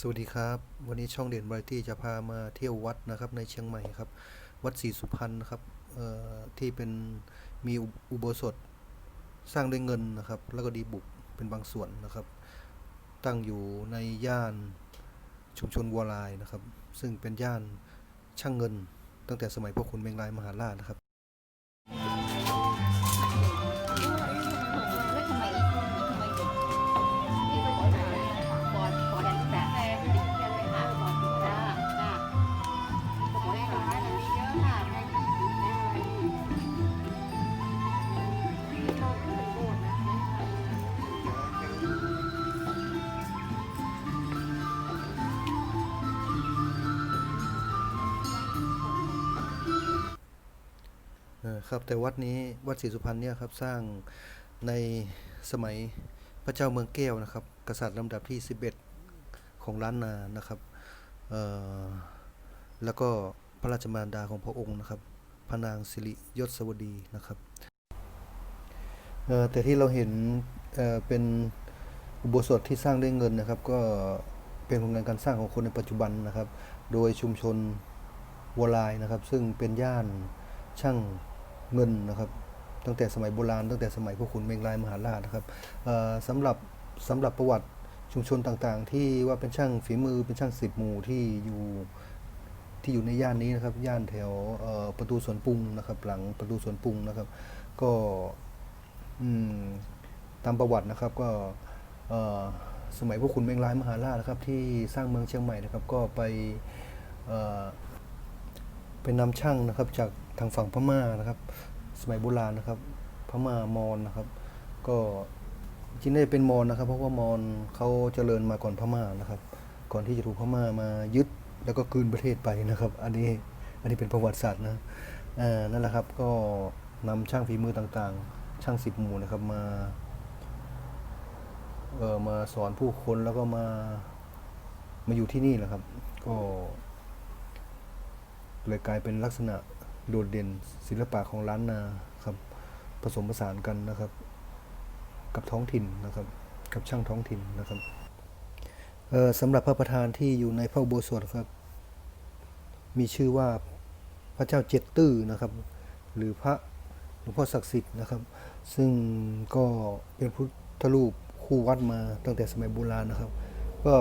สวัสดีครับ วันนี้ช่องเด่นบริตี้จะพามาเที่ยววัดนะครับในเชียงใหม่ครับ วัดศรีสุพรรณนะครับที่เป็นมีอุอุโบสถสร้างด้วยเงินนะครับ แล้วก็ดีบุกเป็นบางส่วนนะครับ ตั้งอยู่ในย่านชุมชนวัวลายนะครับ ซึ่งเป็นย่านช่างเงินตั้งแต่สมัยพวกคุณเมงรายมหาราชนะครับ ครับ แต่วัดนี้วัดศรีสุพรรณเนี่ยครับสร้างในสมัยพระเจ้าเมืองแก้วนะครับ กษัตริย์ลำดับที่ 11 ของล้านนานะครับแล้วก็พระราชมารดาของพระองค์นะครับพระนางสิริยศสวดีนะครับแต่ที่เราเห็นเเป็นอุโบสถที่สร้างด้วยเงินนะครับ ก็เป็นผลงานการสร้างของคนในปัจจุบันนะครับ โดยชุมชนวัวลายนะครับ ซึ่งเป็นย่านช่าง เงินนะครับ ตั้งแต่สมัยโบราณตั้งแต่สมัยพวกขุนเมงรายมหาราชนะครับสำหรับสำหรับประวัติชุมชนต่างๆ ที่ว่าเป็นช่างฝีมือเป็นช่างสิบหมู่ที่อยู่ที่อยู่ในย่านนี้นะครับ ย่านแถวประตูสวนปรุงนะครับ หลังประตูสวนปรุงนะครับ ก็ตามประวัตินะครับก็สมัยพวกขุนเมงรายมหาราชนะครับ ที่สร้างเมืองเชียงใหม่นะครับ ก็ไปเอ่อเป็นำช่างนะครับจากางฝั่งพม่านะครับ สมัยโบราณนะครับ พม่ามอญนะครับ ก็จริงได้เป็นมอญนะครับ เพราะว่ามอญเขาเจริญมาก่อนพม่านะครับ ก่อนที่จะถูกพม่ามายึดแล้วก็คืนประเทศไปนะครับ อันนี้อันนี้เป็นประวัติศาสตร์นะอ่านั่นแหละครับก็นำช่างฝีมือต่างๆ ช่างสิบหมู่นะครับมาเออมาสอนผู้คนแล้วก็มามาอยู่ที่นี่แหละครับ ก็เลยกลายเป็นลักษณะ โดดเด่นศิลปะของล้านนาครับผสมผสานกันนะครับ กับท้องถิ่นนะครับ กับช่างท้องถิ่นนะครับสำหรับพระประธานที่อยู่ในพระอุโบสถครับ มีชื่อว่าพระเจ้าเจ็ดตื้อนะครับ หรือพระหลวงพ่อศักดิ์สิทธิ์นะครับ ซึ่งก็เป็นพุทธรูปคู่วัดมาตั้งแต่สมัยโบราณนะครับ ก็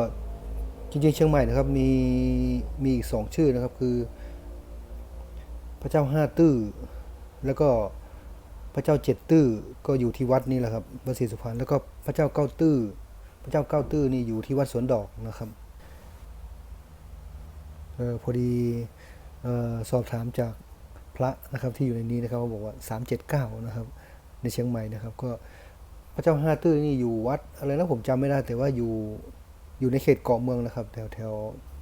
จริงๆเชียงใหม่นะครับมีมีอีกสองชื่อนะครับคือ พระเจ้าห้าตื้อแล้วก็พระเจ้าเจ็ดตื้อก็อยู่ที่วัดนี่แหละครับวัดศรีสุพรรณแล้วก็พระเจ้าเก้าตื้อพระเจ้าเก้าตื้อนี่อยู่ที่วัดสวนดอกนะครับเออพอดีออสอบถามจากพระนะครับที่อยู่ในนี้นะครับเขาบอกว่าสามเจ็ดเก้านะครับ ในเชียงใหม่นะครับ ก็พระเจ้าห้าตื้อนี่อยู่วัดอะไรนะผมจำไม่ได้ แต่ว่าอยู่อยู่ในเขตเกาะเมืองนะครับ แถวแถว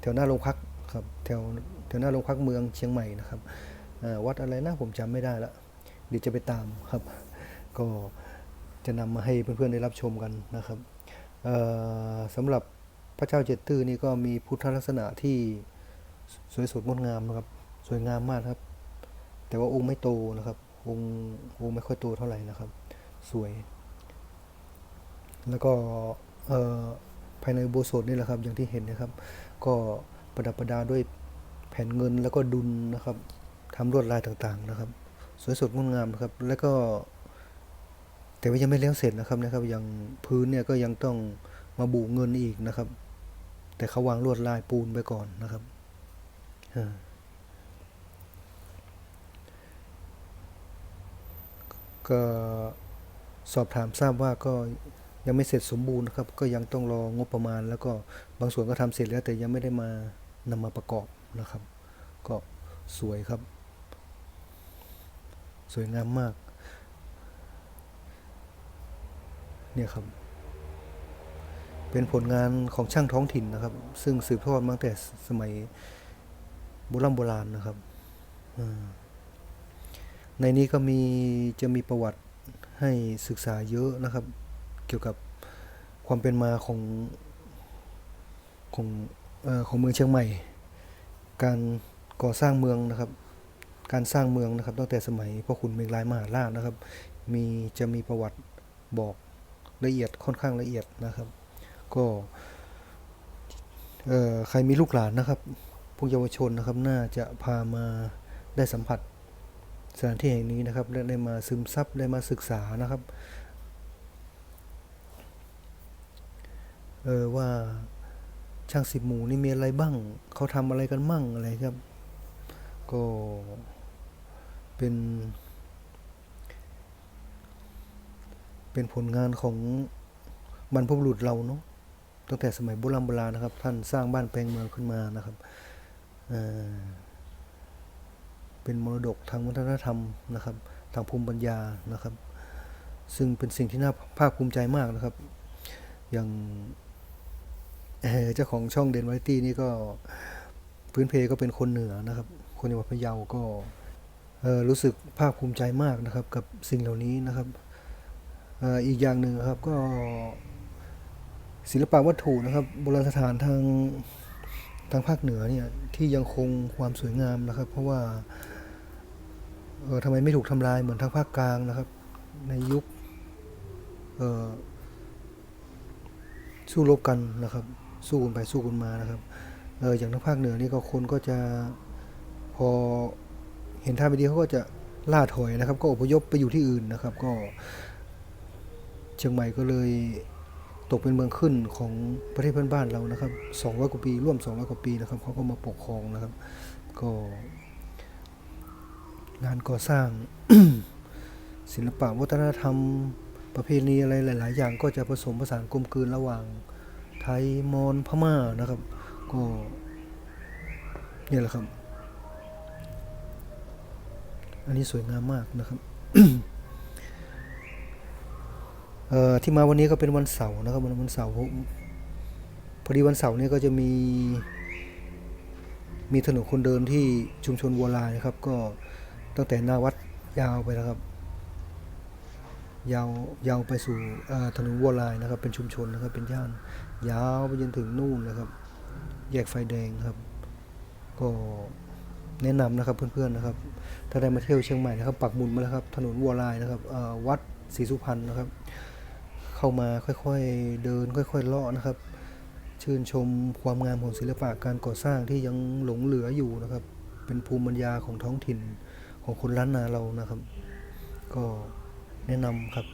แถวหน้าโรงพักครับแถวแถวหน้าโรงพักเมืองเชียงใหม่นะครับ วัดอะไรนะผมจำไม่ได้ละเดี๋ยวจะไปตามครับ ก็จะนำมาให้เพื่อนๆได้รับชมกันนะครับสำหรับพระเจ้าเจตื้อนี่ก็มีพุทธลักษณะที่สวยสดงดงามนะครับ สวยงามมากครับ แต่ว่าองค์ไม่โตนะครับ องค์องค์ไม่ค่อยโตเท่าไหร่นะครับ สวย แล้วก็ภายในโบสถ์นี่แหละครับ อย่างที่เห็นนะครับ ก็ประดับประดาด้วยแผ่นเงินแล้วก็ดุลนะครับ ทำลวดลายต่างๆนะครับ สวยสดงดงามนะครับ แล้วก็ แต่ว่ายังไม่แล้วเสร็จนะครับนะครับยังพื้นเนี่ยก็ยังต้องมาบุเงินอีกนะครับ แต่เขาวางลวดลายปูนไปก่อนนะครับก็สอบถามทราบว่าก็ยังไม่เสร็จสมบูรณ์นะครับ ก็ยังต้องรองบประมาณ แล้วก็บางส่วนก็ทำเสร็จแล้วแต่ยังไม่ได้มานำมาประกอบนะครับ ก็สวยครับ สวยงามมาก เนี่ยครับ เป็นผลงานของช่างท้องถิ่นนะครับ ซึ่งสืบทอดมาตั้งแต่สมัยโบราณโบราณนะครับ ในนี้ก็มีจะมีประวัติให้ศึกษาเยอะนะครับ เกี่ยวกับความเป็นมาของของอของเมืองเชียงใหม่ การก่อสร้างเมืองนะครับ การสร้างเมืองนะครับ ตั้งแต่สมัยพ่อขุนเมงรายมหาราชนะครับ มีจะมีประวัติบอกละเอียดค่อนข้างละเอียดนะครับ ก็ใครมีลูกหลานนะครับพวกเยาวชนนะครับน่าจะพามาได้สัมผัสสถานที่แห่งนี้นะครับและได้มาซึมซับได้มาศึกษานะครับเออว่าช่างสิบหมูนี่มีอะไรบ้าง เขาทำอะไรกันมั่งอะไรครับ ก็ เป็น เป็นผลงานของบรรพบุรุษเราเนาะตั้งแต่สมัยโบราณโบราณนะครับ ท่านสร้างบ้านแปลงเมืองขึ้นมานะครับเเป็นมรดกทางวัฒนธรรมนะครับ ทางภูมิปัญญานะครับ ซึ่งเป็นสิ่งที่น่าภาคภูมิใจมากนะครับ อย่างเเจ้าของช่องเดนวาไรตี้นี่ก็พื้นเพก็เป็นคนเหนือนะครับ คนจังหวัดพะเยาก็ รู้สึกภาคภูมิใจมากนะครับกับสิ่งเหล่านี้นะครับอีกอย่างหนึ่งครับก็ศิลปะวัตถุนะครับโบราณสถานทางทางภาคเหนือเนี่ยที่ยังคงความสวยงามนะครับ เพราะว่าเออทำไมไม่ถูกทำลายเหมือนทางภาคกลางนะครับ ในยุคเออสู้รบกันนะครับ สู้กันไปสู้กันมานะครับเอออย่างทางภาคเหนือนี่ก็คนก็จะพอ เห็นท่าไม่ดีเขาก็จะล่าถอยนะครับ ก็อพยพไปอยู่ที่อื่นนะครับ ก็เชียงใหม่ก็เลยตกเป็นเมืองขึ้นของประเทศเพื่อนบ้านเรานะครับ200กว่าปี ร่วม 200กว่าปีนะครับเขาก็มาปกครองนะครับ ก็งานก่อสร้างศิลปะวัฒนธรรมประเพณีอะไรหลาย ๆ อย่างก็จะผสมผสานกลมกลืนระหว่างไทยมอญพม่านะครับ ก็เนี่ยแหละครับ อันนี้สวยงามมากนะครับเออที่มาวันนี้ก็เป็นวันเสาร์นะครับวันวันเสาร์พอดีวันเสาร์เนี่ยก็จะมี มีถนนคนเดินที่ชุมชนวัวลายนะครับ ก็ตั้งแต่หน้าวัดยาวไปนะครับ ยาวยาวไปสู่ถนนวัวลายนะครับ เป็นชุมชนนะครับเป็นย่านยาวไปจนถึงนู่นนะครับ แยกไฟแดงครับ ก็ แนะนำนะครับเพื่อนๆนะครับ ถ้าได้มาเที่ยวเชียงใหม่นะครับ ปักหมุดมาแล้วครับ ถนนวัวลายนะครับวัดศรีสุพรรณนะครับ เข้ามาค่อยๆเดินค่อยๆเลาะนะครับ ชื่นชมความงามของศิลปะการก่อสร้างที่ยังหลงเหลืออยู่นะครับ เป็นภูมิปัญญาของท้องถิ่นของคนล้านนาเรานะครับ ก็แนะนำครับ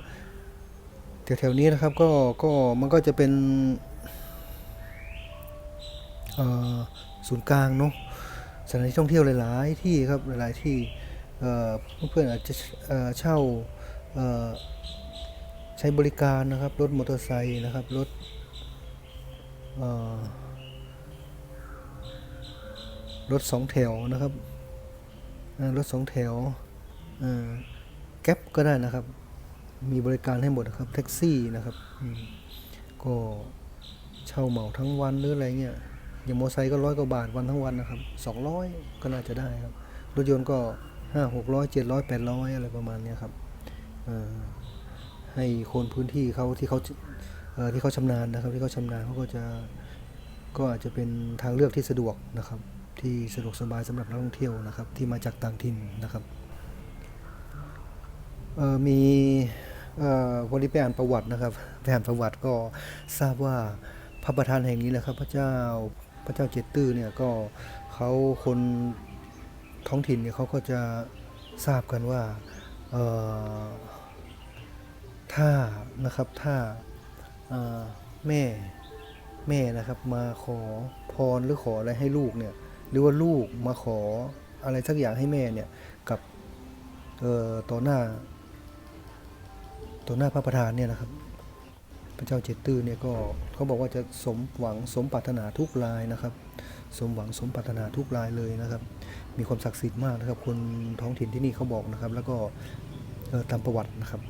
แถวๆนี้นะครับก็ก็มันก็จะเป็นศูนย์กลางเนาะ สถานที่ท่องเที่ยวหลาย ๆ ที่ครับหลาย ๆ ที่เอ่อเพื่อนๆอาจจะเช่าใช้บริการนะครับรถมอเตอร์ไซค์นะครับรถรถสองแถวนะครับรถสองแถวแก๊ปก็ได้นะครับ มีบริการให้หมดนะครับแท็กซี่นะครับก็เช่าเหมาทั้งวันหรืออะไรเงี้ย อย่างมอไซค์ก็ร้อยกว่าบาทวันทั้งวันนะครับสองร้อยก็น่าจะได้ครับ รถยนต์ก็ห้าหกร้อยเจ็ดร้อยแปดร้อยอะไรประมาณนี้ครับให้คนพื้นที่เขาที่เขาที่เขาชำนาญนะครับที่เขาชำนาญเขาก็จะก็อาจจะเป็นทางเลือกที่สะดวกนะครับ ที่สะดวกสบายสำหรับนักท่องเที่ยวนะครับ ที่มาจากต่างถิ่นนะครับมีวันนี้ไปอ่านประวัตินะครับไปอ่านประวัติก็ทราบว่าพระประธานแห่งนี้แหละครับ พระเจ้า พระเจ้าเจตตื้อเนี่ยก็เขาคนท้องถิ่นเนี่ยเขาก็จะทราบกันว่าถ้านะครับถ้าแม่แม่นะครับมาขอพรหรือขออะไรให้ลูกเนี่ยหรือว่าลูกมาขออะไรสักอย่างให้แม่เนี่ยกับต่อหน้าต่อหน้าพระประธานเนี่ยนะครับ พระเจ้าเจตตื้อเนี่ยก็เขาบอกว่าจะสมหวังสมปรารถนาทุกรายนะครับ สมหวังสมปรารถนาทุกรายเลยนะครับ มีความศักดิ์สิทธิ์มากนะครับ คนท้องถิ่นที่นี่เขาบอกนะครับ แล้วก็ตามประวัตินะครับ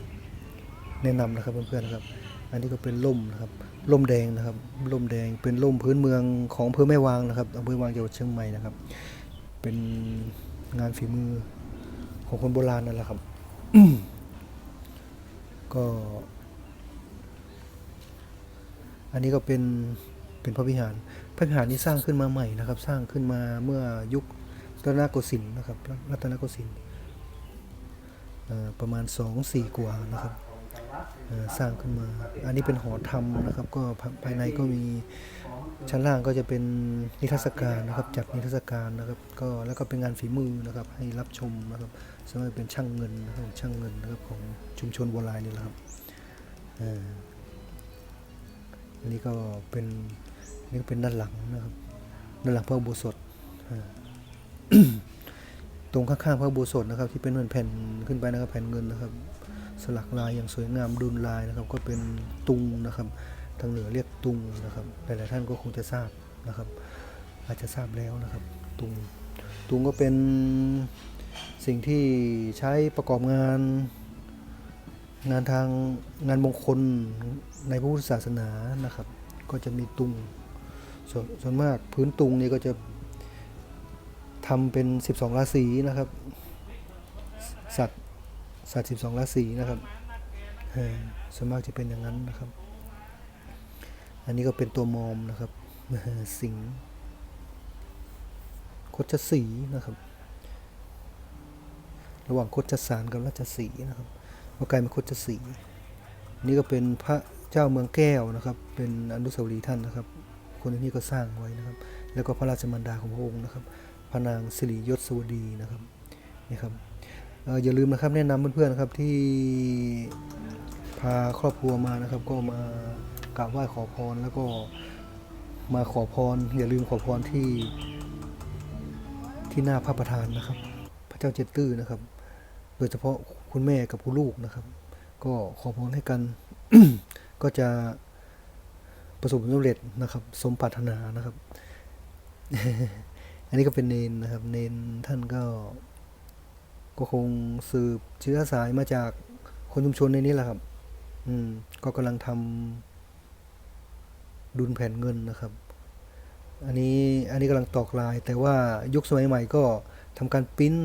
แนะนำนะครับเพื่อนๆนะครับ อันนี้ก็เป็นล่มนะครับล่มแดงนะครับล่มแดงเป็นล่มพื้นเมืองของอำเภอแม่วางนะครับอำเภอวางจังหวัดเชียงใหม่นะครับ เป็นงานฝีมือของคนโบราณนั่นแหละครับ ก็ อันนี้ก็เป็นเป็นพระวิหาร พระวิหารนี้สร้างขึ้นมาใหม่นะครับ สร้างขึ้นมาเมื่อยุครัตนโกสินทร์นะครับ รัตนโกสินทร์ประมาณสองสี่กว่านะครับสร้างขึ้นมา อันนี้เป็นหอธรรมนะครับ ก็ภายในก็มีชั้นล่างก็จะเป็นนิทรรศการนะครับ จัดนิทรรศการนะครับ ก็แล้วก็เป็นงานฝีมือนะครับ ให้รับชมนะครับสมัยเป็นช่างเงินนะครับช่างเงินนะครับของชุมชนบัวลายนี่แหละครับ นี้ก็เป็นนี่ก็เป็นด้านหลังนะครับ ด้านหลังพระอุโบสถตรงข้างๆพระอุโบสถนะครับ ที่เป็นเหมือนแผ่นขึ้นไปนะครับแผ่นเงินนะครับ สลักลายอย่างสวยงามดุลลายนะครับ ก็เป็นตุงนะครับทางเหนือเรียกตุงนะครับหลายๆท่านก็คงจะทราบนะครับ อาจจะทราบแล้วนะครับ ตุงตุงก็เป็นสิ่งที่ใช้ประกอบงาน งานทางงานมงคลในพระพุทธศาสนานะครับ ก็จะมีตุงส่วนส่วนมากพื้นตุงนี่ก็จะทำเป็น 12 ราศีนะครับ สัตว์สัตว์ 12 ราศีนะครับส่วนมากจะเป็นอย่างนั้นนะครับ อันนี้ก็เป็นตัวมอมนะครับสิงคดชสีนะครับ ระหว่างคดชสารกับราชสีนะครับ ก็กลายเป็นคดชสีนี่ก็เป็นพระเจ้าเมืองแก้วนะครับ เป็นอนุสาวรีย์ท่านนะครับ คนที่นี่ก็สร้างไว้นะครับ แล้วก็พระราชมารดาของพระองค์นะครับพระนางสิริยศสวดีนะครับนี่ครับออย่าลืมนะครับแนะนำเพื่อนๆนะครับที่พาครอบครัวมานะครับ ก็มากราบไหว้ขอพรแล้วก็มาขอพร อย่าลืมขอพรที่ที่หน้าพระประธานนะครับ พระเจ้าเจดตื้อนะครับ โดยเฉพาะ คุณแม่กับคุณลูกนะครับ ก็ขอพรให้กัน ก็จะประสบผลสำเร็จนะครับ สมปรารถนานะครับ อันนี้ก็เป็นเนนนะครับ เนนท่านก็ ก็คงสืบเชื้อสายมาจากคนชุมชนในนี้แหละครับ อืม ก็กำลังทำดุลแผ่นเงินนะครับ อันนี้ อันนี้กำลังตอกลาย แต่ว่ายุคสมัยใหม่ก็ ทำการปริ้น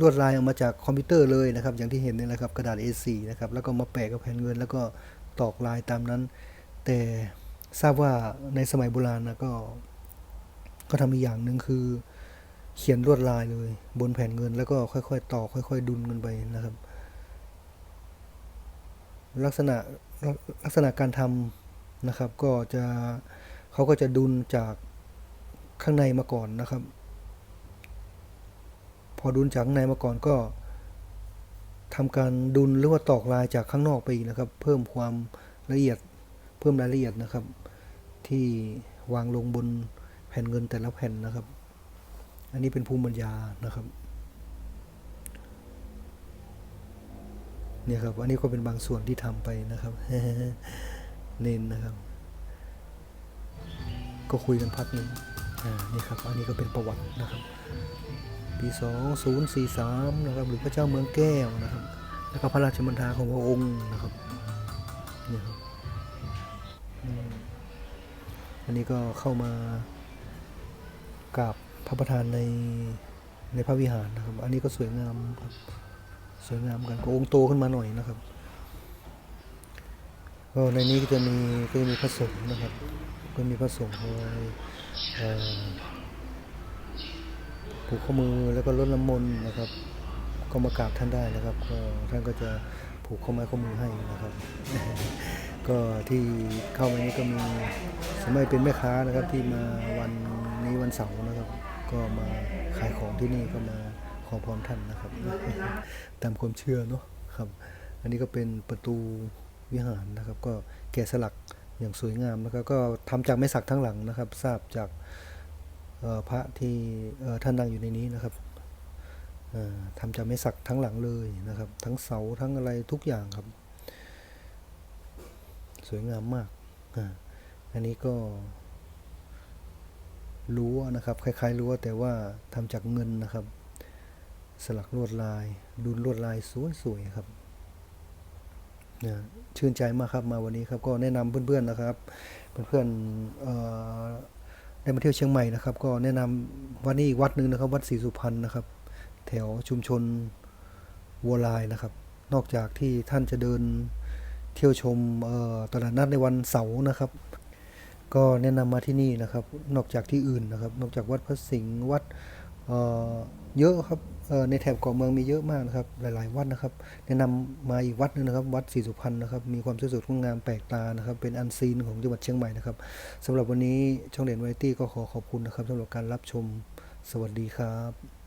ลวดลายออกมาจากคอมพิวเตอร์เลยนะครับ อย่างที่เห็นนี่แหละครับกระดาษ A4 นะครับ แล้วก็มาแปะกับแผ่นเงิน แล้วก็ตอกลายตามนั้น แต่ทราบว่าในสมัยโบราณนะก็ก็ทำอีกอย่างหนึ่งคือ เขียนลวดลายเลย บนแผ่นเงิน แล้วก็ค่อยๆต่อค่อย ๆ ดุลกันไปนะครับ ลักษณะลักษณะการทำนะครับ ก็จะเขาก็จะดุลจากข้างในมาก่อนนะครับ พอดุลจากข้างในมาก่อนก็ทำการดุลหรือว่าตอกลายจากข้างนอกไปอีกนะครับ เพิ่มความละเอียดเพิ่มรายละเอียดนะครับ ที่วางลงบนแผ่นเงินแต่ละแผ่นนะครับ อันนี้เป็นภูมิปัญญานะครับเนี่ยครับอันนี้ก็เป็นบางส่วนที่ทำไปนะครับ เน้นนะครับ ก็คุยกันพักหนึ่งอ่านี่ครับ อันนี้ก็เป็นประวัตินะครับ ปี 2043 นะครับ หรือพระเจ้าเมืองแก้วนะครับ แล้วก็พระราชบัญชาของพระองค์นะครับนี่ครับอันนี้ก็เข้ามากราบพระประธานในในพระวิหารนะครับ อันนี้ก็สวยงามครับสวยงามกันก็องค์โตขึ้นมาหน่อยนะครับก็ในนี้ก็จะมีก็จะมีพระสงฆ์นะครับ ก็มีพระสงฆ์คอย ผูกข้อมือแล้วก็ลดน้ำมนต์นะครับ ก็มากราบท่านได้นะครับ ก็ท่านก็จะผูกข้อไม้ข้อมือให้นะครับ ก็ที่เข้ามานี้ก็มีสมัยเป็นแม่ค้านะครับที่มาวันนี้วันเสาร์นะครับ ก็มาขายของที่นี่ก็มาขอพรท่านนะครับ ตามความเชื่อเนาะครับ อันนี้ก็เป็นประตูวิหารนะครับ ก็แกะสลักอย่างสวยงามนะครับก็ทำจากไม้สักทั้งหลังนะครับ ทราบจาก พระที่ท่านนั่งอยู่ในนี้นะครับทำจากไม้สักทั้งหลังเลยนะครับ ทั้งเสาทั้งอะไรทุกอย่างครับ สวยงามมากอ,อันนี้ก็รั้วนะครับ คล้ายๆรั้วแต่ว่าทำจากเงินนะครับ สลักลวดลายดุลลวดลายสวยๆครับนะชื่นใจมากครับมาวันนี้ครับก็แนะนำเพื่อนๆนะครับ เพื่อนๆ ได้มาเที่ยวเชียงใหม่นะครับ ก็แนะนำวัดนี้อีกวัดหนึ่งนะครับ วัดศรีสุพรรณนะครับ แถวชุมชนวัวลายนะครับ นอกจากที่ท่านจะเดินเที่ยวชมตลาดนัดในวันเสาร์นะครับ ก็แนะนำมาที่นี่นะครับ นอกจากที่อื่นนะครับ นอกจากวัดพระสิงห์วัด เยอะครับในแถบเกาะเมืองมีเยอะมากนะครับ หลาย ๆ วัดนะครับ แนะนำมาอีกวัดหนึงนะครับ วัดศรีสุพรรณนะครับ มีความสวยสดงดงามแปลกตานะครับ เป็นอันซีนของจังหวัดเชียงใหม่นะครับสำหรับวันนี้ช่องเด่นวาไวตี้ก็ขอขอบคุณนะครับสำหรับการรับชม สวัสดีครับ